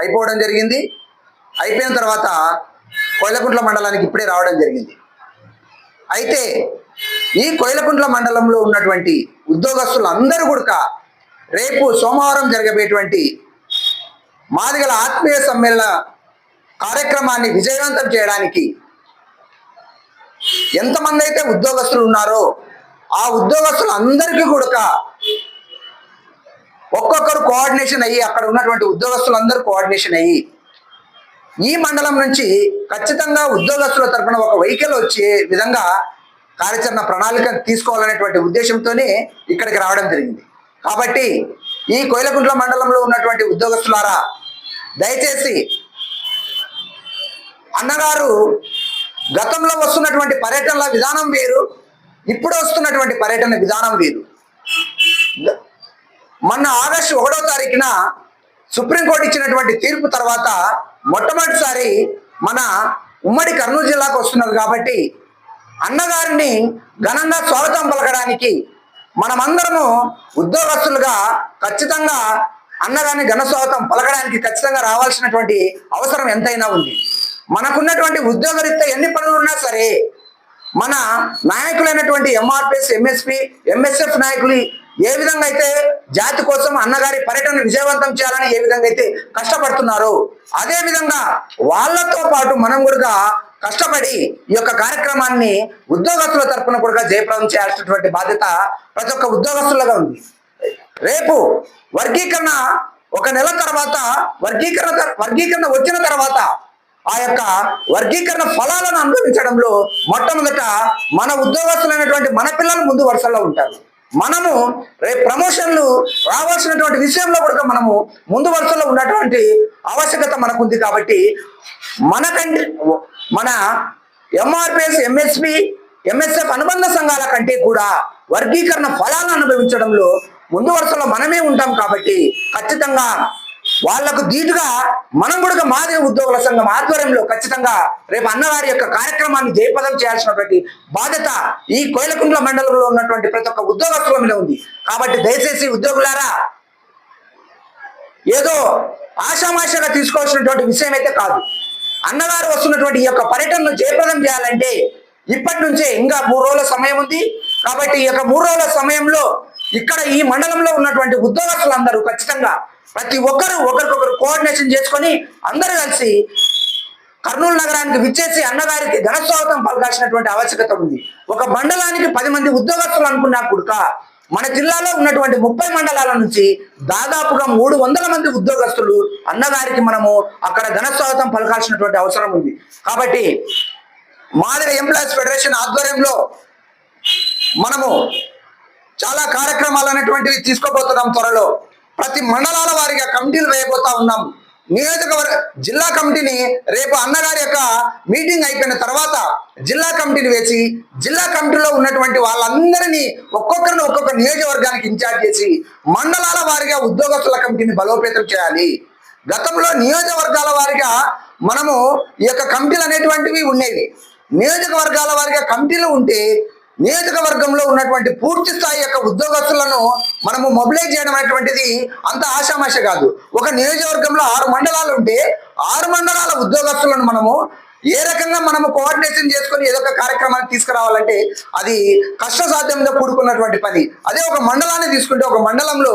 అయిపోవడం జరిగింది. అయిపోయిన తర్వాత కోయిలకుంట్ల మండలానికి ఇప్పుడే రావడం జరిగింది. అయితే ఈ కోయిలకుంట్ల మండలంలో ఉన్నటువంటి ఉద్యోగస్తులు అందరూ కూడా రేపు సోమవారం జరగబోయేటువంటి మాదిగల ఆత్మీయ సమ్మేళన కార్యక్రమాన్ని విజయవంతం చేయడానికి ఎంతమంది అయితే ఉద్యోగస్తులు ఉన్నారో ఆ ఉద్యోగస్తులు అందరికీ కూడా ఒక్కొక్కరు కోఆర్డినేషన్ అయ్యి అక్కడ ఉన్నటువంటి ఉద్యోగస్తులందరూ కోఆర్డినేషన్ అయ్యి ఈ మండలం నుంచి ఖచ్చితంగా ఉద్యోగస్తుల తరపున ఒక వెహికల్ వచ్చే విధంగా కార్యాచరణ ప్రణాళిక తీసుకోవాలనేటువంటి ఉద్దేశంతోనే ఇక్కడికి రావడం జరిగింది. కాబట్టి ఈ కోయిలకుంట్ల మండలంలో ఉన్నటువంటి ఉద్యోగస్తులారా దయచేసి అన్నగారు గతంలో వస్తున్నటువంటి పర్యటనల విధానం వేరు ఇప్పుడు వస్తున్నటువంటి పర్యటన విధానం వేరు. మొన్న ఆగస్టు ఒకటో తారీఖున సుప్రీంకోర్టు ఇచ్చినటువంటి తీర్పు తర్వాత మొట్టమొదటిసారి మన ఉమ్మడి కర్నూలు జిల్లాకు వస్తున్నారు కాబట్టి అన్నగారిని ఘనంగా స్వాగతం పలకడానికి మనమందరము ఉద్యోగస్తులుగా ఖచ్చితంగా అన్నగారిని ఘన స్వాగతం పలకడానికి ఖచ్చితంగా రావాల్సినటువంటి అవసరం ఎంతైనా ఉంది. మనకున్నటువంటి ఉద్యోగరీత్యా ఎన్ని పనులు ఉన్నా సరే మన నాయకులైనటువంటి ఎంఆర్పిఎస్ ఎంఎస్పి ఎంఎస్ఎఫ్ నాయకులు ఏ విధంగా అయితే జాతి కోసం అన్నగారి పర్యటన విజయవంతం చేయాలని ఏ విధంగా అయితే కష్టపడుతున్నారో అదే విధంగా వాళ్ళతో పాటు మనం కూడా కష్టపడి ఈ యొక్క కార్యక్రమాన్ని ఉద్యోగస్తుల తరపున కూడా జయప్రదం చేయాల్సినటువంటి బాధ్యత ప్రతి ఒక్క ఉద్యోగస్తులుగా ఉంది. రేపు వర్గీకరణ ఒక నెల తర్వాత వర్గీకరణ వర్గీకరణ వచ్చిన తర్వాత ఆ యొక్క వర్గీకరణ ఫలాలను అనుభవించడంలో మొట్టమొదట మన ఉద్యోగస్తులైనటువంటి మన పిల్లలు ముందు వరుసలో ఉంటారు. మనము రేపు ప్రమోషన్లు రావాల్సినటువంటి విషయంలో కూడా మనము ముందు వరుసలో ఉన్నటువంటి ఆవశ్యకత మనకుంది కాబట్టి మనకంటే మన ఎంఆర్పిఎస్ ఎంఎస్పి ఎంఎస్ఎఫ్ అనుబంధ సంఘాల కంటే కూడా వర్గీకరణ ఫలాలను అనుభవించడంలో ముందు వరుసలో మనమే ఉంటాం కాబట్టి ఖచ్చితంగా వాళ్ళకు ధీటుగా మనం కూడా మాదిరి ఉద్యోగుల సంఘం ఆధ్వర్యంలో ఖచ్చితంగా రేపు అన్నవారి యొక్క కార్యక్రమాన్ని జయపదం చేయాల్సినటువంటి బాధ్యత ఈ కోయలకుంట్ల మండలంలో ఉన్నటువంటి ప్రతి ఒక్క ఉద్యోగస్తుల మీద ఉంది. కాబట్టి దయచేసి ఉద్యోగులారా ఏదో ఆషామాషగా తీసుకోవాల్సినటువంటి విషయం అయితే కాదు. అన్నగారు వస్తున్నటువంటి ఈ యొక్క పర్యటనను జయప్రదం చేయాలంటే ఇప్పటి నుంచే ఇంకా మూడు రోజుల సమయం ఉంది. కాబట్టి ఈ యొక్క మూడు రోజుల సమయంలో ఇక్కడ ఈ మండలంలో ఉన్నటువంటి ఉద్యోగస్తులందరూ ఖచ్చితంగా ప్రతి ఒక్కరు ఒకరికొకరు కోఆర్డినేషన్ చేసుకొని అందరూ కలిసి కర్నూలు నగరానికి విచ్చేసి అన్నగారికి ఘనస్వాగతం పలకాల్సినటువంటి ఆవశ్యకత ఉంది. ఒక మండలానికి పది మంది ఉద్యోగస్తులు అనుకున్నా కుడుక మన జిల్లాలో ఉన్నటువంటి ముప్పై మండలాల నుంచి దాదాపుగా మూడు వందల మంది ఉద్యోగస్తులు అన్నగారికి మనము అక్కడ ఘనస్వాగతం పలకాల్సినటువంటి అవసరం ఉంది. కాబట్టి మాదిరి ఎంప్లాయీస్ ఫెడరేషన్ ఆధ్వర్యంలో మనము చాలా కార్యక్రమాలు అనేటువంటివి తీసుకోబోతున్నాం త్వరలో. ప్రతి మండలాల వారిగా కమిటీలు వేయబోతా ఉన్నాం. నియోజకవర్గ జిల్లా కమిటీని రేపు అన్నగారి యొక్క మీటింగ్ అయిపోయిన తర్వాత జిల్లా కమిటీని వేసి జిల్లా కమిటీలో ఉన్నటువంటి వాళ్ళందరినీ ఒక్కొక్కరిని ఒక్కొక్క నియోజకవర్గానికి ఇన్ఛార్జ్ చేసి మండలాల వారిగా ఉద్యోగస్తుల కమిటీని బలోపేతం చేయాలి. గతంలో నియోజకవర్గాల వారిగా మనము ఈ యొక్క కమిటీలు అనేటువంటివి ఉండేవి. నియోజకవర్గాల వారిగా కమిటీలు ఉంటే నియోజకవర్గంలో ఉన్నటువంటి పూర్తి స్థాయి యొక్క ఉద్యోగస్తులను మనము మొబిలైజ్ చేయడం అనేటువంటిది అంత ఆశామాష కాదు. ఒక నియోజకవర్గంలో ఆరు మండలాలు ఉంటే ఆరు మండలాల ఉద్యోగస్తులను మనము ఏ రకంగా మనము కోఆర్డినేషన్ చేసుకుని ఏదో ఒక కార్యక్రమాన్ని తీసుకురావాలంటే అది కష్టసాధ్యంగా కూడుకున్నటువంటి పని. అదే ఒక మండలాన్ని తీసుకుంటే ఒక మండలంలో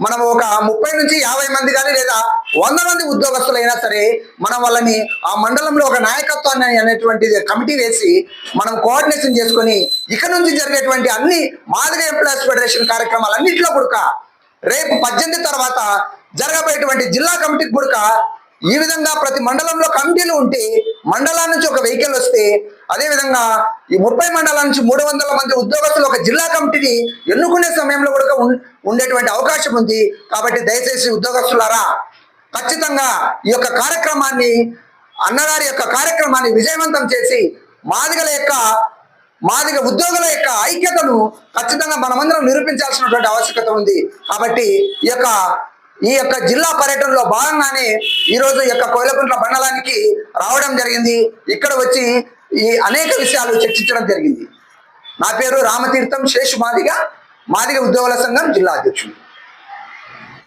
మనం ఒక ముప్పై నుంచి యాభై మంది కానీ లేదా వంద మంది ఉద్యోగస్తులైనా సరే మనం వాళ్ళని ఆ మండలంలో ఒక నాయకత్వాన్ని అనేటువంటి కమిటీ వేసి మనం కోఆర్డినేషన్ చేసుకొని ఇక నుంచి జరిగేటువంటి అన్ని మాదిరి ఎంప్లాయీస్ ఫెడరేషన్ కార్యక్రమాలన్నింటిలో కూడా రేపు పద్దెనిమిది తర్వాత జరగబోయేటువంటి జిల్లా కమిటీకి కూడా ఈ విధంగా ప్రతి మండలంలో కమిటీలు ఉంటే మండలా నుంచి ఒక వెహికల్ వస్తే అదేవిధంగా ఈ ముప్పై మండలాల నుంచి మూడు వందల మంది ఉద్యోగస్తులు ఒక జిల్లా కమిటీని ఎన్నుకునే సమయంలో కూడా ఉండేటువంటి అవకాశం ఉంది. కాబట్టి దయచేసి ఉద్యోగస్తులారా ఖచ్చితంగా ఈ యొక్క కార్యక్రమాన్ని అన్నగారి యొక్క కార్యక్రమాన్ని విజయవంతం చేసి మాదిగల యొక్క మాదిగ ఉద్యోగుల యొక్క ఐక్యతను ఖచ్చితంగా మనమందరం నిరూపించాల్సినటువంటి ఆవశ్యకత ఉంది. కాబట్టి ఈ యొక్క ఈ యొక్క జిల్లా పర్యటనలో భాగంగానే ఈరోజు ఈ యొక్క కోయిలకుంట్ల మండలానికి రావడం జరిగింది. ఇక్కడ వచ్చి ఈ అనేక విషయాలు చర్చించడం జరిగింది. నా పేరు రామతీర్థం శేష్ మాదిగ మాదిగ ఉద్యోగుల సంఘం జిల్లా అధ్యక్షుడు.